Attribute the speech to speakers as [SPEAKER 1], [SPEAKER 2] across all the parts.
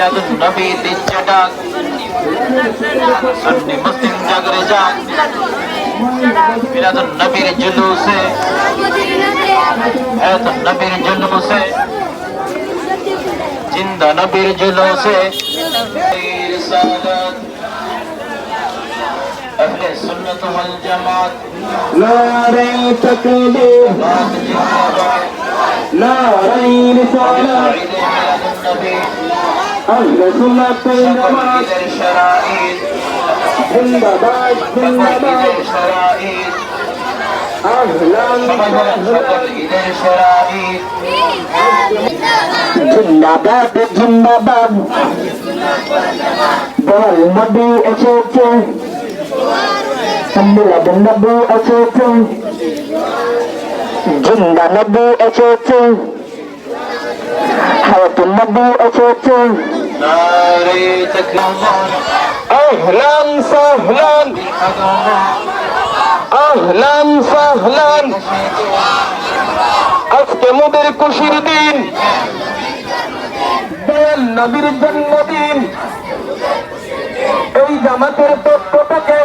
[SPEAKER 1] সিরাজুন নবী দিচ্ছে ডাক সুন্নি মুসলিম জাগরে যাক সিরাজুন নবীর জুলুসে এত
[SPEAKER 2] নবীর জুলুসে
[SPEAKER 1] জিন্দা নবীর
[SPEAKER 2] জুলুসে রিসালাত
[SPEAKER 1] اہل سنت
[SPEAKER 2] والجماعت نعرہ تکبیر
[SPEAKER 1] نعرہ
[SPEAKER 2] رسالت
[SPEAKER 1] সকল শরাঈদ
[SPEAKER 2] জিন্দাবাদ জিন্দাবাদ
[SPEAKER 1] শরাঈদ
[SPEAKER 2] জিন্দাবাদ জিন্দাবাদ বল নবী এসেছে মিলাদ নবী এসেছে জিন্দা নবী এসেছে এসেছে
[SPEAKER 1] নারে তাকবীর
[SPEAKER 2] আহলান সাহলান আহলান সাহলান আজকে মোদের খুশির দিন নবীর জন্মদিন এই জামাতের পক্ষ থেকে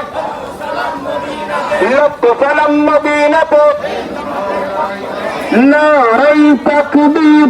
[SPEAKER 2] লক্ষ সালাম মদিনাতে নারাই তাকবীর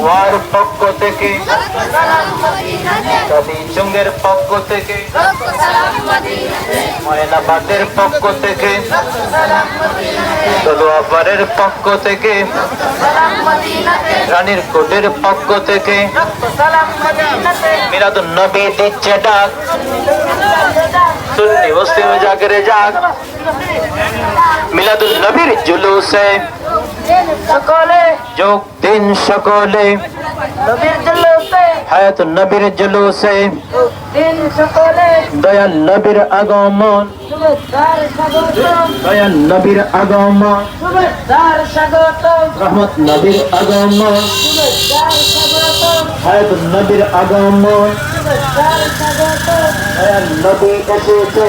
[SPEAKER 1] কাচুয়ার পক্ষ থেকে। কাদিচুঙ্গের পক্ষ থেকে। ময়নাবাদের পক্ষ থেকে। দলুয়াবারের পক্ষ থেকে। রানীর কোটের পক্ষ থেকে। মিরাদুন নবী দিচ্ছে ডাক। সুন্নি মুসলিম জাগরে যাক। মিলাদুল নবীর জুলুসে।
[SPEAKER 3] সকলে
[SPEAKER 1] যোগ দিন সকলে হায়াত নবীর জুলুসে। দয়াল নবীর আগমন। দয়াল নবীর আগমন। রহমত নবীর আগমন। হায়াত নবীর আগমন। দয়াল নবী এসেছে।